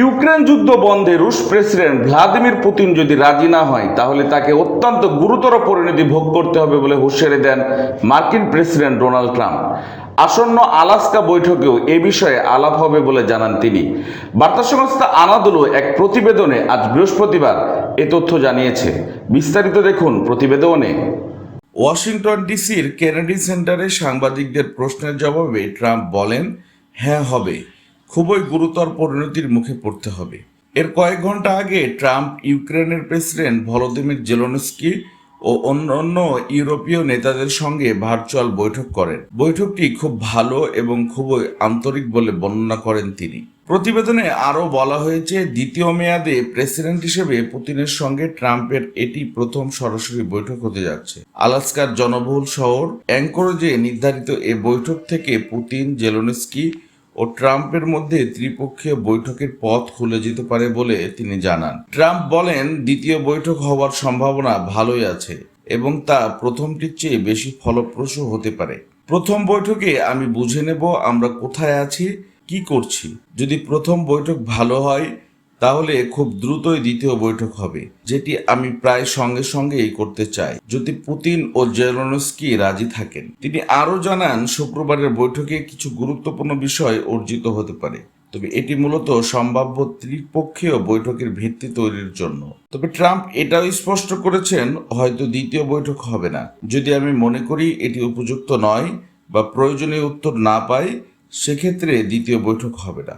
Ukraine যুদ্ধ বন্ধে রুশ প্রেসিডেন্ট ভ্লাদিমির পুতিন যদি রাজি না হয়, তাহলে তাকে অত্যন্ত গুরুতর পরিণতি ভোগ করতে হবে বলে হুঁশিয়ারি দেন মার্কিন প্রেসিডেন্ট ডোনাল্ড ট্রাম্প। আসন্ন আলাস্কা বৈঠকেও এ বিষয়ে আলাপ হবে বলে জানান তিনি। বার্তা সংস্থা আনাদুলো এক প্রতিবেদনে আজ বৃহস্পতিবার এ তথ্য জানিয়েছে। বিস্তারিত দেখুন প্রতিবেদনে। ওয়াশিংটন ডিসির কেনেডি সেন্টারে সাংবাদিকদের প্রশ্নের জবাবে ট্রাম্প বলেন হ্যাঁ হবে। খুবই গুরুতর পরিণতির মুখে পড়তে হবে। এর কয়েক ঘণ্টা আগে ট্রাম্প, ইউক্রেনের প্রেসিডেন্ট ভলোদিমির জেলনস্কি ও অন্যান্য ইউরোপীয় নেতাদের সঙ্গে ভার্চুয়াল বৈঠক করেন। বৈঠকটি খুব ভালো এবং খুবই আন্তরিক বলে বর্ণনা করেন তিনি। প্রতিবেদনে আরও বলা হয়েছে, দ্বিতীয় মেয়াদে প্রেসিডেন্ট হিসেবে পুতিনের সঙ্গে ট্রাম্পের এটি প্রথম সরাসরি বৈঠক হতে যাচ্ছে। আলাস্কার জনবহুল শহর অ্যাঙ্করেজে নির্ধারিত এ বৈঠক থেকে পুতিন, জেলোনস্কি ও ট্রাম্পের মধ্যে ত্রিপক্ষীয় বৈঠকের পথ খুলে যেতে পারে বলে তিনি জানান। ট্রাম্প বলেন, দ্বিতীয় বৈঠক হওয়ার সম্ভাবনা ভালোই আছে এবং তা প্রথমটির চেয়ে বেশি ফলপ্রসূ হতে পারে। প্রথম বৈঠকে আমি বুঝে নেব আমরা কোথায় আছি, কি করছি। যদি প্রথম বৈঠক ভালো হয় তাহলে খুব দ্রুতই দ্বিতীয় বৈঠক হবে, যেটি আমি প্রায় সঙ্গে সঙ্গেই করতে চাই। যদি পুতিন ও জেলনস্কি রাজি থাকেন, তিনি আরও জানান শুক্রবারের বৈঠকে কিছু গুরুত্বপূর্ণ বিষয় অর্জিত হতে পারে। তবে এটি মূলত সম্ভাব্য ত্রিপক্ষীয় বৈঠকের ভিত্তি তৈরির জন্য। তবে ট্রাম্প এটাও স্পষ্ট করেছেন, হয়তো দ্বিতীয় বৈঠক হবে না। যদি আমি মনে করি এটি উপযুক্ত নয় বা প্রয়োজনীয় উত্তর না পাই, সেক্ষেত্রে দ্বিতীয় বৈঠক হবে না।